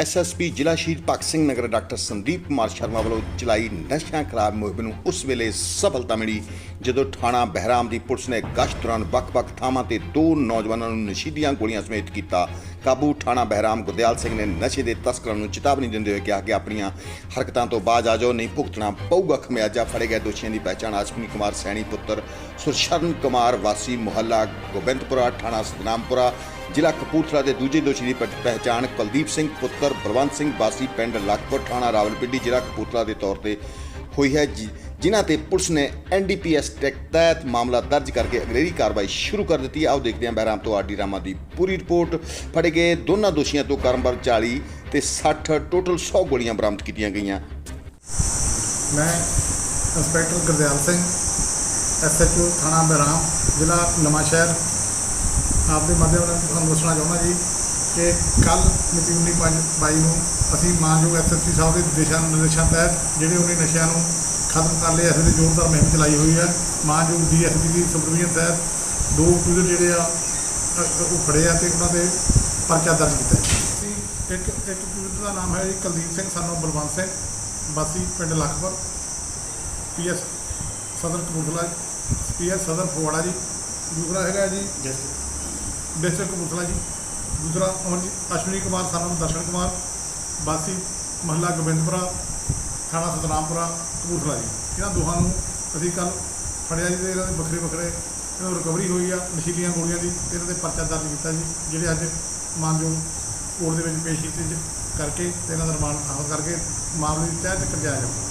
SSP ਜ਼ਿਲ੍ਹਾ Shaheed Bhagat Singh Nagar doctor Sandeep Kumar Sharma ਵੱਲੋਂ ਚਲਾਈ ਨਸ਼ਿਆਂ ਖਿਲਾਫ ਮੁਹਿੰਮ ਨੂੰ ਉਸ ਵੇਲੇ ਸਫਲਤਾ ਮਿਲੀ, ਜਦੋਂ ਥਾਣਾ ਬਹਿਰਾਮ ਦੀ ਪੁਲਿਸ ਨੇ ਗਸ਼ਤ ਦੌਰਾਨ ਵੱਖ-ਵੱਖ ਥਾਵਾਂ ਤੇ ਦੋ ਨੌਜਵਾਨਾਂ ਨੂੰ ਨਸ਼ੀਲੀਆਂ ਗੋਲੀਆਂ ਸਮੇਤ ਕੀਤਾ। ਕਾਬੂ ਥਾਣਾ ਬਹਿਰਾਮ ਗੁਰਦਿਆਲ ਸਿੰਘ ਨੇ ਨਸ਼ੇ ਦੇ ਤਸਕਰਾਂ ਨੂੰ ਚੇਤਾਵਨੀ ਦਿੰਦੇ ਹੋਏ ਕਿਹਾ ਕਿ ਆਪਣੀਆਂ ਹਰਕਤਾਂ ਤੋਂ ਬਾਜ ਆ ਜਾਓ, ਨਹੀਂ ਭੁਗਤਣਾ ਪਊਗਾ। ਖਮਿਆਜਾ ਫੜੇ ਗਏ ਦੋਸ਼ੀਆਂ ਦੀ ਪਹਿਚਾਣ ਅਸ਼ਵਨੀ ਕੁਮਾਰ ਸੈਣੀ, ਪੁੱਤਰ ਸੁਰਸ਼ਰਨ ਕੁਮਾਰ, ਵਾਸੀ ਮੁਹੱਲਾ ਗੋਬਿੰਦਪੁਰਾ ਥਾਣਾ ਸਤਨਾਮਪੁਰਾ, ਜ਼ਿਲ੍ਹਾ ਕਪੂਰਥਲਾ ਦੇ ਦੂਜੇ ਦੋਸ਼ੀ ਦੀ ਪ- ਪਹਿਚਾਣ ਕੁਲਦੀਪ ਸਿੰਘ, ਪੁੱਤਰ ਬਲਵੰਤ ਸਿੰਘ, ਵਾਸੀ ਪਿੰਡ ਲਖਪੁਰ ਥਾਣਾ ਰਾਵਲਪਿੰਡੀ, ਜ਼ਿਲ੍ਹਾ ਕਪੂਰਥਲਾ ਦੇ ਤੌਰ ਤੇ ਹੋਈ ਹੈ ਜਿ- ਜਿਨ੍ਹਾਂ ਤੇ ਪੁਲਿਸ ਨੇ ਐਨਡੀਪੀਐਸ ਟੈਕ ਤਹਿਤ ਮਾਮਲਾ ਦਰਜ ਕਰਕੇ ਅਗਲੇਰੀ ਕਾਰਵਾਈ ਸ਼ੁਰੂ ਕਰ ਦਿੱਤੀ ਆਓ ਦੇਖਦੇ ਹਾਂ ਬਹਿਰਾਮ ਤੋਂ ਆਰਡੀ ਰਾਮਾ ਦੀ ਪੂਰੀ ਰਿਪੋਰਟ। ਫੜੇ ਗਏ ਦੋਨਾਂ ਦੋਸ਼ੀਆਂ ਤੋਂ ਕਰਮਬਰ 40 ਤੇ 60 ਟੋਟਲ 100 ਗੋਲੀਆਂ ਬਰਾਮਦ ਕੀਤੀਆਂ ਗਈਆਂ। ਮੈਂ ਇੰਸਪੈਕਟਰ ਗੁਰਦਿਆਲ ਸਿੰਘ ਐਸਐਚਓ ਥਾਣਾ ਬਹਿਰਾਮ, ਜ਼ਿਲ੍ਹਾ ਨਵਾਂਸ਼ਹਿਰ। ਆਪ ਦੇ ਮਾਧਿਅਮ ਨਾਲ ਤੁਹਾਨੂੰ ਦੱਸਣਾ ਚਾਹੁੰਦਾ ਜੀ ਕਿ ਕੱਲ ਮਿਤੀ 19/5 ਨੂੰ ਅਸੀਂ ਮਾਨਯੋਗ ਐਸਐਸਪੀ ਸਾਹਿਬ ਦੇ ਦਿਸ਼ਾ ਨਿਰਦੇਸ਼ਾਂ ਤਹਿਤ ਜਿਹੜੇ ਉਹਨੇ ਨਸ਼ਿਆਂ ਨੂੰ ਖਤਮ ਕਰ ਲਿਆ ਅਸੀਂ ਜ਼ੋਰਦਾਰ ਮੁਹਿੰਮ ਚਲਾਈ ਹੋਈ ਹੈ। ਮਾਨਯੋਗ ਡੀਐਸਪੀ ਦੀ ਸੁਪਰਵੀਜ਼ਨ ਤਹਿਤ ਦੋ ਅਕਿਊਜ਼ਡ ਜਿਹੜੇ ਆ ਉਹ ਫੜੇ ਆ ਤੇ ਉਹਨਾਂ ਦੇ ਪਰਚਾ ਦਰਜ ਕੀਤਾ ਇੱਕ ਇੱਕ ਅਕਿਊਜ਼ਡ ਦਾ ਨਾਮ ਹੈ ਜੀ ਕੁਲਦੀਪ ਸਿੰਘ ਸਾਨੂੰ ਬਲਵੰਤ ਸਿੰਘ ਵਾਸੀ ਪਿੰਡ ਲਖਪੁਰ ਪੀਐਸ ਸਦਰ ਕਪੂਰਥਲਾ ਪੀਐਸ ਸਦਰ ਫਗਵਾੜਾ ਜੀ ਦੂਸਰਾ ਹੈਗਾ ਜੀ ਡਿਸਟ੍ਰਿਕਟ ਕਪੂਰਥਲਾ ਜੀ। ਦੂਸਰਾ ਅਮਰਜੀਤ ਅਸ਼ਵਨੀ ਕੁਮਾਰ ਸਾਨੂੰ ਦਰਸ਼ਨ ਕੁਮਾਰ, ਵਾਸੀ ਮਹੱਲਾ ਗੋਬਿੰਦਪੁਰਾ, ਥਾਣਾ ਸਤਨਾਮਪੁਰਾ, ਕਪੂਰਥਲਾ ਜੀ। ਇਹਨਾਂ ਦੋਹਾਂ ਨੂੰ ਅਸੀਂ ਕੱਲ ਫੜਿਆ ਜੀ ਤੇ ਇਹਨਾਂ ਦੇ ਵੱਖਰੇ ਵੱਖਰੇ ਇਹਨਾਂ ਨੂੰ ਰਿਕਵਰੀ ਹੋਈ ਆ, ਨਸ਼ੀਲੀਆਂ ਗੋਲੀਆਂ ਦੀ, ਤੇ ਇਹਨਾਂ ਦੇ ਪਰਚਾ ਦਰਜ ਕੀਤਾ ਜੀ, ਜਿਹੜੇ ਅੱਜ ਮਾਨਯੋਗ ਕੋਰਟ ਦੇ ਵਿੱਚ ਪੇਸ਼ ਕੀਤੇ ਜ- ਕਰਕੇ ਤੇ ਇਹਨਾਂ ਦਾ ਰਿਮਾਂਡ ਹਾਸਲ ਕਰਕੇ ਮਾਮਲੇ ਦੀ ਤਹਿ ਤੱਕ ਜਾਇਆ ਜਾਊਗਾ